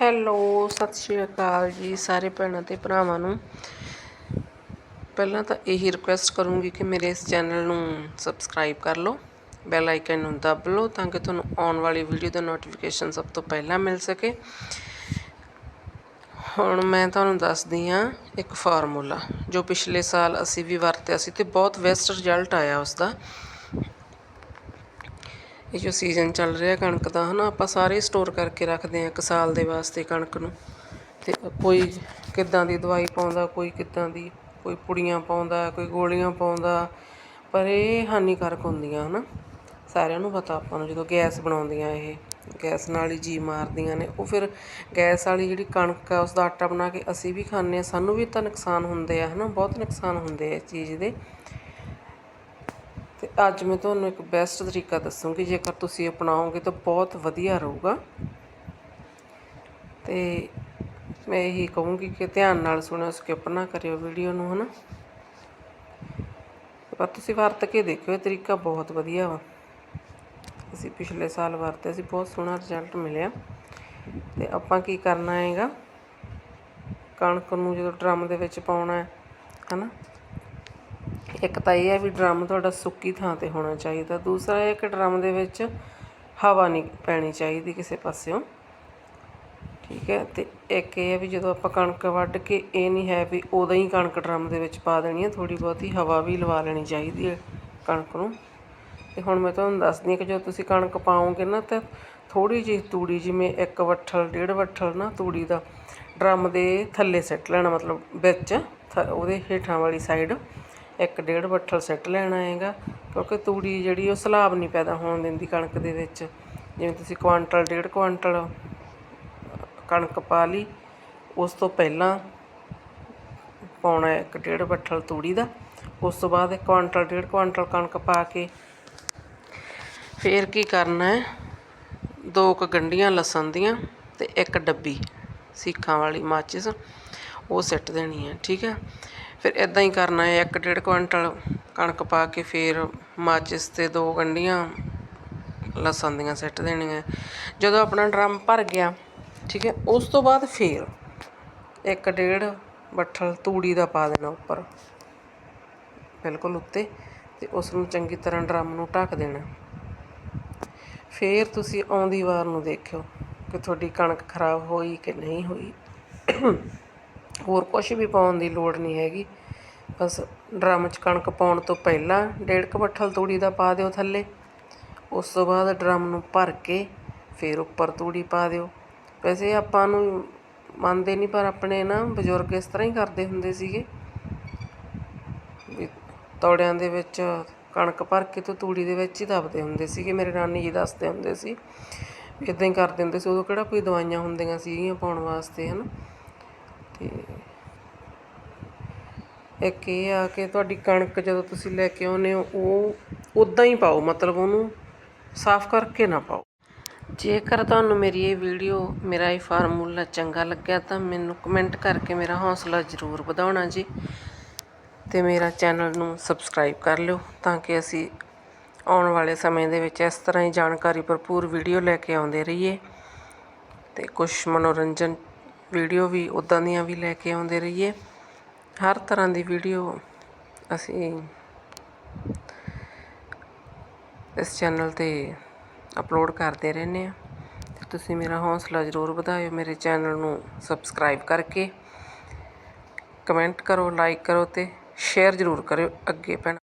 Hello, ਸਤਿ ਸ਼੍ਰੀ ਅਕਾਲ ਜੀ ਸਾਰੇ ਭੈਣਾਂ ਤੇ ਭਰਾਵਾਂ ਨੂੰ। ਪਹਿਲਾਂ ਤਾਂ ਇਹੀ ਰਿਕੁਐਸਟ ਕਰੂੰਗੀ ਕਿ ਮੇਰੇ ਇਸ ਚੈਨਲ ਨੂੰ ਸਬਸਕ੍ਰਾਈਬ ਕਰ ਲਓ ਬੈਲ ਆਈਕਨ ਨੂੰ ਦਬ ਲਓ ਤਾਂ ਕਿ ਤੁਹਾਨੂੰ ਆਉਣ ਵਾਲੀ ਵੀਡੀਓ ਦਾ ਨੋਟੀਫਿਕੇਸ਼ਨ ਸਭ ਤੋਂ ਪਹਿਲਾਂ ਮਿਲ ਸਕੇ। ਹੁਣ ਮੈਂ ਤੁਹਾਨੂੰ ਦੱਸਦੀ ਹਾਂ ਇੱਕ ਫਾਰਮੂਲਾ ਜੋ ਪਿਛਲੇ ਸਾਲ ਅਸੀਂ ਵੀ ਵਰਤਿਆ ਸੀ ਤੇ ਬਹੁਤ ਬੈਸਟ ਰਿਜ਼ਲਟ ਆਇਆ ਉਸ ਦਾ ਇਹ ਜੋ ਸੀਜ਼ਨ ਚੱਲ ਰਿਹਾ ਕਣਕ ਦਾ, ਹਨਾ, ਆਪਾਂ ਸਾਰੇ ਸਟੋਰ ਕਰਕੇ ਰੱਖਦੇ ਆ ਇੱਕ ਸਾਲ ਦੇ ਵਾਸਤੇ ਕਣਕ ਨੂੰ। ਤੇ ਕੋਈ ਕਿੱਦਾਂ ਦੀ ਦਵਾਈ ਪਾਉਂਦਾ, ਕੋਈ ਕਿੱਦਾਂ ਦੀ, ਕੋਈ ਪੁੜੀਆਂ ਪਾਉਂਦਾ, ਕੋਈ ਗੋਲੀਆਂ ਪਾਉਂਦਾ, ਪਰ ਇਹ ਹਾਨੀਕਾਰਕ ਹੁੰਦੀਆਂ, ਹਨਾ। ਸਾਰਿਆਂ ਨੂੰ ਪਤਾ ਆਪਾਂ ਨੂੰ, ਜਦੋਂ ਗੈਸ ਬਣਾਉਂਦੀਆਂ ਇਹ, ਗੈਸ ਨਾਲ ਹੀ ਜੀ ਮਾਰਦੀਆਂ ਨੇ, ਉਹ ਫਿਰ ਗੈਸ ਵਾਲੀ ਜਿਹੜੀ ਕਣਕ ਆ ਉਸ ਦਾ ਆਟਾ ਬਣਾ ਕੇ ਅਸੀਂ ਵੀ ਖਾਂਦੇ ਆ ਸਾਨੂੰ ਵੀ ਤਾਂ ਨੁਕਸਾਨ ਹੁੰਦੇ ਆ, ਹਨਾ, ਬਹੁਤ ਨੁਕਸਾਨ ਹੁੰਦੇ ਆ ਇਸ ਚੀਜ਼ ਦੇ। ਤੇ ਅੱਜ ਮੈਂ ਤੁਹਾਨੂੰ ਇੱਕ ਬੈਸਟ ਤਰੀਕਾ ਦੱਸੂਗੀ, ਜੇਕਰ ਤੁਸੀਂ ਅਪਣਾਓਗੇ ਤਾਂ ਬਹੁਤ ਵਧੀਆ ਰਹੂਗਾ। ਤੇ ਮੈਂ ਇਹੀ ਕਹੂੰਗੀ ਕਿ ਧਿਆਨ ਨਾਲ ਸੁਣਿਓ ਸਕਿਪ ਨਾ ਕਰਿਓ ਵੀਡੀਓ ਨੂੰ, ਹਨਾ? ਪਰ ਤੁਸੀਂ ਵਰਤ ਕੇ ਦੇਖਿਓ, ਇਹ ਤਰੀਕਾ ਬਹੁਤ ਵਧੀਆ ਵਾ। ਅਸੀਂ ਪਿਛਲੇ ਸਾਲ ਵਰਤੇ ਸੀ, ਬਹੁਤ ਸੋਹਣਾ ਰਿਜ਼ਲਟ ਮਿਲਿਆ। ਤੇ ਆਪਾਂ ਕੀ ਕਰਨਾ ਹੈਗਾ? ਕਣਕ ਨੂੰ ਜਦੋਂ ਡਰਮ ਦੇ ਵਿੱਚ ਪਾਉਣਾ ਹੈ, ਹਨਾ? ਇੱਕ ਤਾਂ ਇਹ ਹੈ ਵੀ ਡਰਮ ਤੁਹਾਡਾ ਸੁੱਕੀ ਥਾਂ ਤੇ ਹੋਣਾ ਚਾਹੀਦਾ। ਦੂਸਰਾ ਇਹ ਕਿ ਡਰਮ ਦੇ ਵਿੱਚ ਹਵਾ ਨਹੀਂ ਪੈਣੀ ਚਾਹੀਦੀ ਕਿਸੇ ਪਾਸਿਓਂ। ਠੀਕ ਹੈ, ਤੇ ਇੱਕ ਇਹ ਹੈ ਵੀ ਜਦੋਂ ਆਪਾਂ ਕਣਕ ਵੱਢ ਕੇ ਇਹ ਨਹੀਂ ਹੈ ਵੀ ਉਦੋਂ ਹੀ ਕਣਕ ਡਰਮ ਦੇ ਵਿੱਚ ਪਾ ਦੇਣੀ ਹੈ ਥੋੜੀ ਬਹੁਤੀ ਹਵਾ ਵੀ ਲਵਾ ਲੈਣੀ ਚਾਹੀਦੀ ਹੈ ਕਣਕ ਨੂੰ। ਤੇ ਹੁਣ ਮੈਂ ਤੁਹਾਨੂੰ ਦੱਸਦੀ ਹਾਂ ਕਿ ਜਦੋਂ ਤੁਸੀਂ ਕਣਕ ਪਾਓਗੇ ਨਾ, ਤਾਂ ਥੋੜੀ ਜਿਹੀ ਤੂੜੀ ਜਿਵੇਂ ਇੱਕ ਵੱਠਲ, ਡੇਢ ਵੱਠਲ ਨਾ ਤੂੜੀ ਦਾ, ਡਰਮ ਦੇ ਥੱਲੇ ਸੱਟ ਲੈਣਾ ਮਤਲਬ ਵਿੱਚ ਉਹਦੇ ਹੇਠਾਂ ਵਾਲੀ ਸਾਈਡ ਇੱਕ ਡੇਢ ਬੱਠਲ ਸਿੱਟ ਲੈਣਾ ਹੈਗਾ, ਕਿਉਂਕਿ ਤੂੜੀ ਜਿਹੜੀ ਉਹ ਸਲਾਬ ਨਹੀਂ ਪੈਦਾ ਹੋਣ ਦਿੰਦੀ ਕਣਕ ਦੇ ਵਿੱਚ। ਜਿਵੇਂ ਤੁਸੀਂ ਕੁਆਂਟਲ, ਡੇਢ ਕੁਆਂਟਲ ਕਣਕ ਪਾ ਲਈ, ਉਸ ਤੋਂ ਪਹਿਲਾਂ ਪਾਉਣਾ ਇੱਕ ਡੇਢ ਬੱਠਲ ਤੂੜੀ ਦਾ, ਉਸ ਤੋਂ ਬਾਅਦ ਇੱਕ ਕੁਆਂਟਲ, ਡੇਢ ਕੁਆਂਟਲ ਕਣਕ ਪਾ ਕੇ ਫੇਰ ਕੀ ਕਰਨਾ ਹੈ? ਦੋ ਕ ਗੰਢੀਆਂ ਲਸਣ ਦੀਆਂ ਤੇ ਇੱਕ ਡੱਬੀ ਸੀਖਾਂ ਵਾਲੀ ਮਾਚਿਸ, ਉਹ ਸਿੱਟ ਦੇਣੀ ਹੈ, ਠੀਕ ਹੈ? ਫਿਰ ਇੱਦਾਂ ਹੀ ਕਰਨਾ ਹੈ, ਇੱਕ ਡੇਢ ਕੁਇੰਟਲ ਕਣਕ ਪਾ ਕੇ ਫਿਰ ਮਾਚਿਸ ਤੇ ਦੋ ਗੰਡੀਆਂ ਲਸਣ ਦੀਆਂ ਸਿੱਟ ਦੇਣੀਆਂ। ਜਦੋਂ ਆਪਣਾ ਡਰਮ ਭਰ ਗਿਆ, ਠੀਕ ਹੈ, ਉਸ ਤੋਂ ਬਾਅਦ ਫਿਰ ਇੱਕ ਡੇਢ ਬੱਠਲ ਤੂੜੀ ਦਾ ਪਾ ਦੇਣਾ ਉੱਪਰ, ਬਿਲਕੁਲ ਉੱਤੇ, ਤੇ ਉਸ ਨੂੰ ਚੰਗੀ ਤਰ੍ਹਾਂ ਡਰਮ ਨੂੰ ਢੱਕ ਦੇਣਾ। ਫਿਰ ਤੁਸੀਂ ਆਉਂਦੀ ਵਾਰ ਨੂੰ ਦੇਖਿਓ ਕਿ ਤੁਹਾਡੀ ਕਣਕ ਖਰਾਬ ਹੋਈ ਕਿ ਨਹੀਂ ਹੋਈ। ਹੋਰ ਕੁਝ ਵੀ ਪਾਉਣ ਦੀ ਲੋੜ ਨਹੀਂ ਹੈਗੀ। ਬਸ ਡਰਮ 'ਚ ਕਣਕ ਪਾਉਣ ਤੋਂ ਪਹਿਲਾਂ ਡੇਢ ਕੁ ਬੱਠਲ ਤੂੜੀ ਦਾ ਪਾ ਦਿਓ ਥੱਲੇ। ਉਸ ਤੋਂ ਬਾਅਦ ਡਰਮ ਨੂੰ ਭਰ ਕੇ ਫਿਰ ਉੱਪਰ ਤੂੜੀ ਪਾ ਦਿਓ। ਵੈਸੇ ਆਪਾਂ ਨੂੰ ਮੰਨਦੇ ਨਹੀਂ ਪਰ ਆਪਣੇ ਨਾ ਬਜ਼ੁਰਗ ਇਸ ਤਰ੍ਹਾਂ ਹੀ ਕਰਦੇ ਹੁੰਦੇ ਸੀਗੇ। ਵੀ ਤੌੜਿਆਂ ਦੇ ਵਿੱਚ ਕਣਕ ਭਰ ਕੇ ਤੇ ਤੂੜੀ ਦੇ ਵਿੱਚ ਹੀ ਦੱਬਦੇ ਹੁੰਦੇ ਸੀਗੇ। ਮੇਰੇ ਨਾਨੀ ਜੀ ਦੱਸਦੇ ਹੁੰਦੇ ਸੀ ਇਦਾਂ ਹੀ ਕਰਦੇ ਹੁੰਦੇ ਸੀ। ਉਦੋਂ ਕਿਹੜਾ ਕੋਈ ਦਵਾਈਆਂ ਹੁੰਦੀਆਂ ਸੀਗੀਆਂ ਪਾਉਣ ਵਾਸਤੇ, ਹਨ? ਤੇ ਇੱਕ ਇਹ ਆ ਕਿ ਤੁਹਾਡੀ ਕਣਕ ਜਦੋਂ ਤੁਸੀਂ ਲੈ ਕੇ ਆਉਨੇ ਹੋ, ਉਹ ਉਦਾਂ ਹੀ ਪਾਓ, ਮਤਲਬ ਉਹਨੂੰ ਸਾਫ਼ ਕਰਕੇ ਨਾ ਪਾਓ। ਜੇਕਰ ਤੁਹਾਨੂੰ ਮੇਰੀ ਇਹ ਵੀਡੀਓ, ਮੇਰਾ ਇਹ ਫਾਰਮੂਲਾ ਚੰਗਾ ਲੱਗਿਆ ਤਾਂ ਮੈਨੂੰ ਕਮੈਂਟ ਕਰਕੇ ਮੇਰਾ ਹੌਸਲਾ ਜ਼ਰੂਰ ਵਧਾਉਣਾ ਜੀ ਤੇ ਮੇਰਾ ਚੈਨਲ ਨੂੰ ਸਬਸਕ੍ਰਾਈਬ ਕਰ ਲਿਓ ਤਾਂ ਕਿ ਅਸੀਂ ਆਉਣ ਵਾਲੇ ਸਮੇਂ ਦੇ ਵਿੱਚ ਇਸ ਤਰ੍ਹਾਂ ਹੀ ਜਾਣਕਾਰੀ ਭਰਪੂਰ ਵੀਡੀਓ ਲੈ ਕੇ ਆਉਂਦੇ ਰਹੀਏ ਤੇ ਕੁਝ ਮਨੋਰੰਜਨ ਵੀਡੀਓ ਵੀ ਉਦਾਂ ਦੀਆਂ ਵੀ ਲੈ ਕੇ ਆਉਂਦੇ ਰਹੀਏ। ਹਰ ਤਰ੍ਹਾਂ ਦੀ ਵੀਡੀਓ ਅਸੀਂ ਇਸ ਚੈਨਲ ਤੇ ਅਪਲੋਡ ਕਰਦੇ ਰਹਿੰਦੇ ਆ ਤੁਸੀਂ ਮੇਰਾ ਹੌਸਲਾ ਜ਼ਰੂਰ ਵਧਾਇਓ, ਮੇਰੇ ਚੈਨਲ ਨੂੰ ਸਬਸਕ੍ਰਾਈਬ ਕਰਕੇ। ਕਮੈਂਟ ਕਰੋ, ਲਾਈਕ ਕਰੋ ਤੇ ਸ਼ੇਅਰ ਜ਼ਰੂਰ ਕਰਿਓ। ਅੱਗੇ ਭੈਣ